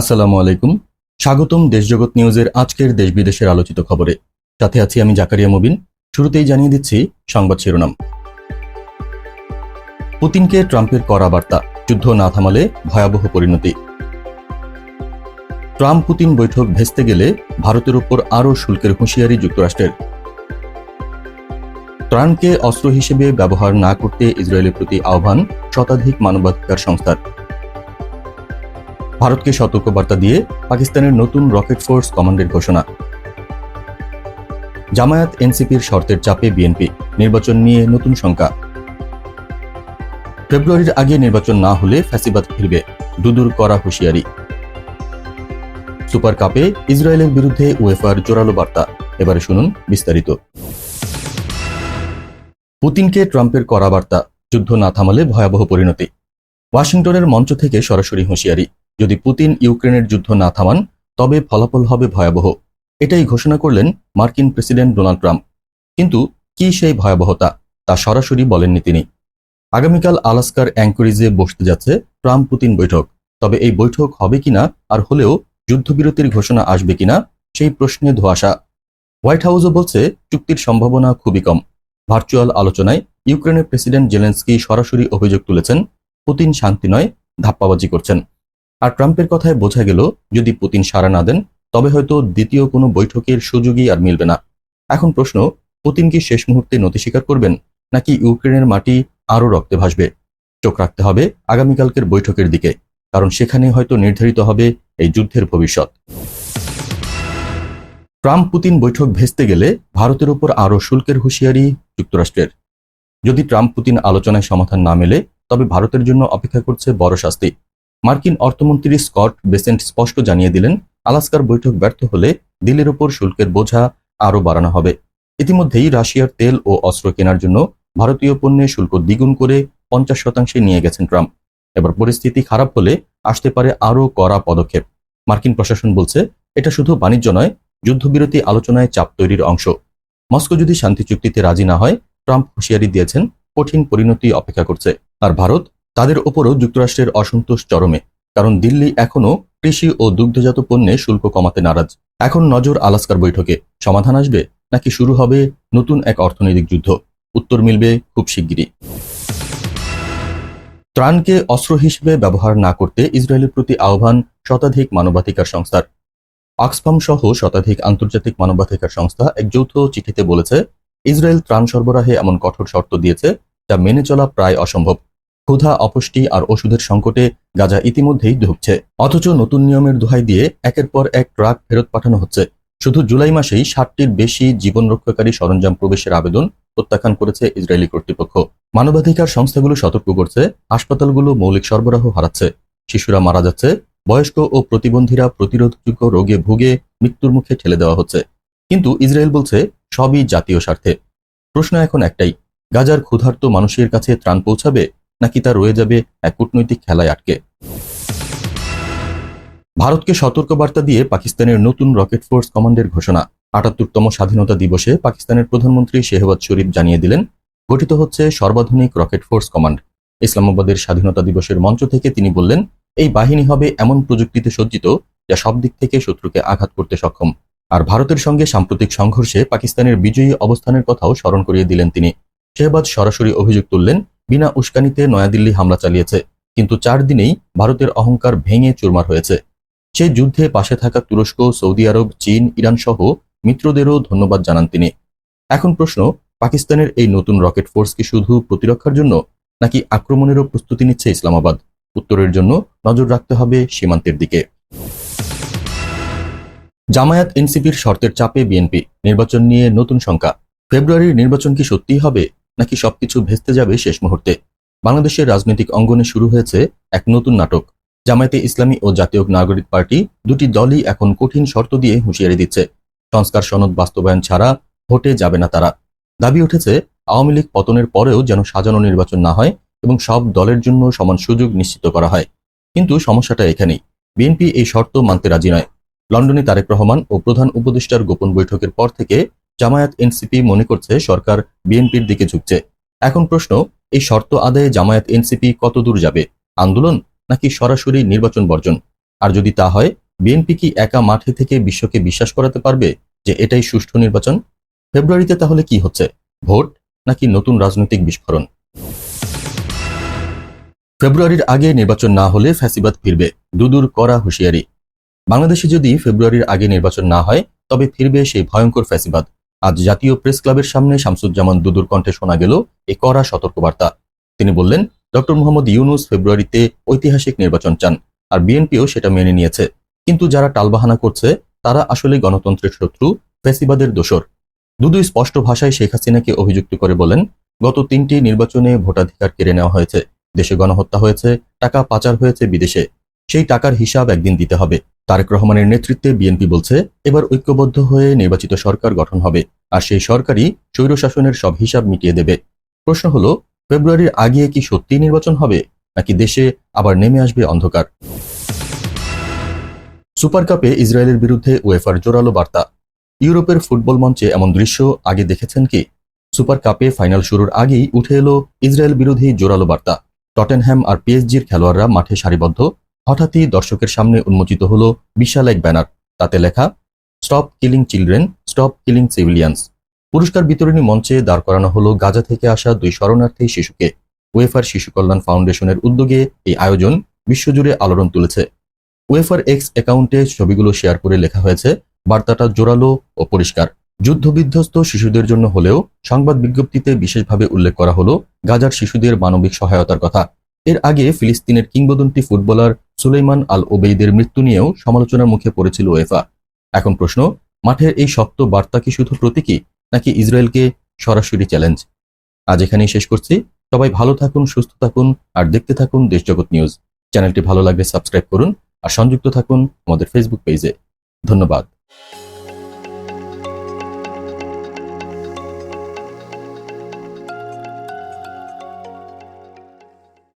আসসালামু আলাইকুম। স্বাগতম দেশজগৎ নিউজের আজকের দেশ বিদেশের আলোচিত খবরে। সাথে আছি আমি জাকারিয়া মুবিন। শুরুতেই জানিয়ে দিচ্ছি সংবাদ শিরোনাম। পুতিনকে ট্রাম্পের কড়া বার্তা, যুদ্ধ না থামালে ভয়াবহ পরিণতি। ট্রাম্প পুতিন বৈঠক ভেস্তে গেলে ভারতের উপর আরও শুল্কের হুঁশিয়ারি যুক্তরাষ্ট্রের। ত্রাণকে অস্ত্র হিসেবে ব্যবহার না করতে ইসরায়েলের প্রতি আহ্বান শতাধিক মানবাধিকার সংস্থার। ভারতকে সতর্কবার্তা দিয়ে পাকিস্তানের নতুন রকেট ফোর্স কমান্ডের ঘোষণা। জামায়াত এনসিপির শর্তের চাপে বিএনপি, নির্বাচন নিয়ে নতুন শঙ্কা। ফেব্রুয়ারির আগে নির্বাচন না হলে ফ্যাসিবাদ ফিরবে দুদূর করা হুঁশিয়ারি। সুপার কাপে ইসরায়েলের বিরুদ্ধে উয়েফার জোরালো বার্তা। এবারে শুনুন বিস্তারিত। পুতিনকে ট্রাম্পের কড়া বার্তা, যুদ্ধ না থামালে ভয়াবহ পরিণতি। ওয়াশিংটনের মঞ্চ থেকে সরাসরি হুঁশিয়ারি। যদি পুতিন ইউক্রেনের যুদ্ধ না থামান, তবে ফলাফল হবে ভয়াবহ। এটাই ঘোষণা করলেন মার্কিন প্রেসিডেন্ট ডোনাল্ড ট্রাম্প। কিন্তু কি সেই ভয়াবহতা, তা সরাসরি বলেননি তিনি। আগামীকাল আলাস্কার অ্যাঙ্করিজে বসতে যাচ্ছে ট্রাম্প পুতিন বৈঠক। তবে এই বৈঠক হবে কিনা আর হলেও যুদ্ধবিরতির ঘোষণা আসবে কিনা, সেই প্রশ্নে ধোয়াশা। হোয়াইট হাউসও বলছে চুক্তির সম্ভাবনা খুবই কম। ভার্চুয়াল আলোচনায় ইউক্রেনের প্রেসিডেন্ট জেলেন্সকি সরাসরি অভিযোগ তুলেছেন, পুতিন শান্তি নয়, ধাপ্পাবাজি করছেন। আর ট্রাম্পের কথায় বোঝা গেল, যদি পুতিন সাড়া না দেন, তবে হয়তো দ্বিতীয় কোনো বৈঠকের সুযোগই আর মিলবে না। এখন প্রশ্ন, পুতিন কি শেষ মুহূর্তে নতি স্বীকার করবেন, নাকি ইউক্রেনের মাটি আরও রক্তে ভাসবে? চোখ রাখতে হবে আগামীকালকের বৈঠকের দিকে, কারণ সেখানে হয়তো নির্ধারিত হবে এই যুদ্ধের ভবিষ্যৎ। ট্রাম্প পুতিন বৈঠক ভেস্তে গেলে ভারতের উপর আরও শুল্কের হুঁশিয়ারি যুক্তরাষ্ট্রের। যদি ট্রাম্প পুতিন আলোচনায় সমাধান না মেলে, তবে ভারতের জন্য অপেক্ষা করছে বড় শাস্তি। মার্কিন অর্থমন্ত্রী স্কট বেসেন্ট স্পষ্ট জানিয়ে দিলেন, আলাস্কার বৈঠক ব্যর্থ হলে দিল্লির ওপর শুল্কের বোঝা আরও বাড়ানো হবে। ইতিমধ্যেই রাশিয়ার তেল ও অস্ত্র কেনার জন্য ভারতীয় পণ্যে শুল্ক দ্বিগুণ করে পঞ্চাশ শতাংশে নিয়ে গেছেন ট্রাম্প। এবার পরিস্থিতি খারাপ হলে আসতে পারে আরও কড়া পদক্ষেপ। মার্কিন প্রশাসন বলছে, এটা শুধু বাণিজ্য নয়, যুদ্ধবিরতি আলোচনায় চাপ তৈরির অংশ। মস্কো যদি শান্তি চুক্তিতে রাজি না হয়, ট্রাম্প হুঁশিয়ারি দিয়েছেন, কঠিন পরিণতি অপেক্ষা করছে। আর ভারত তাদের ওপরও যুক্তরাষ্ট্রের অসন্তোষ চরমে, কারণ দিল্লি এখনও কৃষি ও দুগ্ধজাত পণ্যে শুল্ক কমাতে নারাজ। এখন নজর আলাস্কার বৈঠকে, সমাধান আসবে নাকি শুরু হবে নতুন এক অর্থনৈতিক যুদ্ধ? উত্তর মিলবে খুব শিগগিরই। ত্রাণকে অস্ত্র হিসেবে ব্যবহার না করতে ইসরায়েলের প্রতি আহ্বান শতাধিক মানবাধিকার সংস্থার। অক্সফাম সহ শতাধিক আন্তর্জাতিক মানবাধিকার সংস্থা এক যৌথ চিঠিতে বলেছে, ইসরায়েল ত্রাণ সরবরাহে এমন কঠোর শর্ত দিয়েছে যা মেনে চলা প্রায় অসম্ভব। ক্ষুধা, অপুষ্টি আর ওষুধের সংকটে গাজা ইতিমধ্যেই ঢুকছে অথচ নতুন নিয়মের দোহাই দিয়ে একের পর এক ট্রাক ফেরত পাঠানো হচ্ছে। শুধু জুলাই মাসেই ষাটটির বেশি জীবন রক্ষাকারী সরঞ্জাম প্রবেশের আবেদন প্রত্যাখ্যান করেছে ইসরায়েলি কর্তৃপক্ষ। মানবাধিকার সংস্থাগুলো সতর্ক করছে, হাসপাতালগুলো মৌলিক সরবরাহ হারাচ্ছে। শিশুরা মারা যাচ্ছে, বয়স্ক ও প্রতিবন্ধীরা প্রতিরোধযোগ্য রোগে ভুগে মৃত্যুর মুখে ঠেলে দেওয়া হচ্ছে। কিন্তু ইসরায়েল বলছে, সবই জাতীয় স্বার্থে। প্রশ্ন এখন একটাই, গাজার ক্ষুধার্ত মানুষের কাছে ত্রাণ পৌঁছাবে নাকি তা রয়ে যাবে এক কূটনৈতিক খেলায় আটকে? ভারতকে সতর্কবার্তা দিয়ে পাকিস্তানের নতুন রকেট ফোর্স কমান্ডের ঘোষণা। আটাত্তরতম স্বাধীনতা দিবসে পাকিস্তানের প্রধানমন্ত্রী শেহবাজ শরীফ জানিয়ে দিলেন, গঠিত হচ্ছে সর্বাধুনিক রকেট ফোর্স কমান্ড। ইসলামাবাদের স্বাধীনতা দিবসের মঞ্চ থেকে তিনি বললেন, এই বাহিনী হবে এমন প্রযুক্তিতে সজ্জিত যা সব দিক থেকে শত্রুকে আঘাত করতে সক্ষম। আর ভারতের সঙ্গে সাম্প্রতিক সংঘর্ষে পাকিস্তানের বিজয়ী অবস্থানের কথাও স্মরণ করিয়ে দিলেন তিনি। শেহবাজ সরাসরি অভিযোগ তুললেন বিনা উস্কানিতে নয়াদিল্লি হামলা চালিয়েছে, কিন্তু চার দিনেই ভারতের অহংকার ভেঙে চুরমার হয়েছে। সেই যুদ্ধে পাশে থাকা তুরস্ক, সৌদি আরব, চীন ইরান সহ মিত্রদেরও ধন্যবাদ জানান তিনি। এখন প্রশ্ন, পাকিস্তানের এই নতুন রকেট ফোর্স কি শুধু প্রতিরক্ষার জন্য, নাকি আক্রমণেরও প্রস্তুতি নিচ্ছে ইসলামাবাদ? উত্তরের জন্য নজর রাখতে হবে সীমান্তের দিকে। জামায়াত এনসিপির শর্তের চাপে বিএনপি, নির্বাচন নিয়ে নতুন শঙ্কা। ফেব্রুয়ারির নির্বাচন কি সত্যিই হবে? নাকি সবকিছু ভেস্তে যাবে শেষ মুহূর্তে? বাংলাদেশের রাজনৈতিক অঙ্গনে শুরু হয়েছে এক নতুন নাটক। জামায়াতে ইসলামী ও জাতীয় নাগরিক পার্টি দুটি দলই এখন কঠিন শর্ত দিয়ে হুঁশিয়ারি দিচ্ছে। সংস্কার সনদ বাস্তবায়ন ছাড়া ভোটে যাবে না তারা। দাবি উঠেছে, আওয়ামী লীগ পতনের পরেও যেন সাজানো নির্বাচন না হয় এবং সব দলের জন্য সমান সুযোগ নিশ্চিত করা হয়। কিন্তু সমস্যাটা এখানেই। বিএনপি এই শর্ত মানতে রাজি নয়। লন্ডনে তারেক রহমান ও প্রধান উপদেষ্টার গোপন বৈঠকের পর থেকে জামায়াত এনসিপি মনে করছে সরকার বিএনপির দিকে ঝুঁকছে। এখন প্রশ্ন, এই শর্ত আদায়ে জামায়াত এনসিপি কত দূর যাবে? আন্দোলন নাকি সরাসরি নির্বাচন বর্জন? আর যদি তা হয়, বিএনপি কি একা মাঠে থেকে বিশ্বকে বিশ্বাস করাতে পারবে যে এটাই সুষ্ঠু নির্বাচন? ফেব্রুয়ারিতে তাহলে কি হচ্ছে? ভোট নাকি নতুন রাজনৈতিক বিস্ফোরণ? ফেব্রুয়ারির আগে নির্বাচন না হলে ফ্যাসিবাদ ফিরবে। দুদুর করা হুঁশিয়ারি। বাংলাদেশে যদি ফেব্রুয়ারির আগে নির্বাচন না হয়, তবে ফিরবে সেই ভয়ঙ্কর ফ্যাসিবাদ। আজ জাতীয় প্রেস ক্লাবের সামনে শামসুজ্জামান দুদুর কণ্ঠে শোনা গেল এ কড়া সতর্কবার্তা। তিনি বললেন, ডক্টর মোহাম্মদ ইউনুস ফেব্রুয়ারিতে ঐতিহাসিক নির্বাচন চান আর বিএনপিও সেটা মেনে নিয়েছে। কিন্তু যারা টালবাহানা করছে, তারা আসলে গণতন্ত্রের শত্রু, ফ্যাসিবাদের দোসর দুদু স্পষ্ট ভাষায় শেখ হাসিনাকে অভিযুক্ত করে বলেন, গত তিনটি নির্বাচনে ভোটাধিকার কেড়ে নেওয়া হয়েছে। দেশে গণহত্যা হয়েছে, টাকা পাচার হয়েছে বিদেশে। সেই টাকার হিসাব একদিন দিতে হবে। তারেক রহমানের নেতৃত্বে বিএনপি বলছে, এবার ঐক্যবদ্ধ হয়ে নির্বাচিত সরকার গঠন হবে, আর সেই সরকারই স্বৈরশাসনের সব হিসাব মিটিয়ে দেবে। প্রশ্ন হলো, ফেব্রুয়ারির আগে কি সত্যিই নির্বাচন হবে, নাকি দেশে আবার নেমে আসবে অন্ধকার? সুপার কাপে ইসরায়েলের বিরুদ্ধে ওয়েফার জোরালো বার্তা। ইউরোপের ফুটবল মঞ্চে এমন দৃশ্য আগে দেখেছেন কি? সুপার কাপে ফাইনাল শুরুর আগেই উঠে এলো ইসরায়েল বিরোধী জোরালো বার্তা। টটেনহ্যাম আর পিএসজির খেলোয়াড়রা মাঠে সারিবদ্ধ হঠাৎই দর্শকের সামনে উন্মোচিত হলো বিশাল এক ব্যানার। তাতে লেখা, stop killing children, stop killing civilians. পুরস্কার বিতরণী মঞ্চে দাঁড় করানো হলো গাজা থেকে আসা দুই শরণার্থী শিশুকে। ওয়েফার শিশু কল্যাণ ফাউন্ডেশনের উদ্যোগে এই আয়োজন বিশ্বজুড়ে আলোড়ন তুলেছে। ওয়েফার এক্স অ্যাকাউন্টে ছবিগুলো শেয়ার করে লেখা হয়েছে, বার্তাটা জোরালো ও পরিষ্কার। যুদ্ধবিধ্বস্ত শিশুদের জন্য হলেও সংবাদ বিজ্ঞপ্তিতে বিশেষভাবে উল্লেখ করা হলো গাজার শিশুদের মানবিক সহায়তার কথা। এর আগে ফিলিস্তিনের কিংবদন্তি ফুটবলার সুলেইমান আল ওবেইদের মৃত্যু নিয়েও সমালোচনার মুখে পড়েছিল ওয়েফা এখন প্রশ্ন, মাঠের এই শক্ত বার্তা কি শুধু প্রতীকী, নাকি ইসরায়েলকে সরাসরি চ্যালেঞ্জ? আজ এখানেই শেষ করছি। সবাই ভালো থাকুন, সুস্থ থাকুন, আর দেখতে থাকুন দেশজগৎ নিউজ। চ্যানেলটি ভালো লাগলে সাবস্ক্রাইব করুন, আর সংযুক্ত থাকুন আমাদের ফেসবুক পেজে। ধন্যবাদ।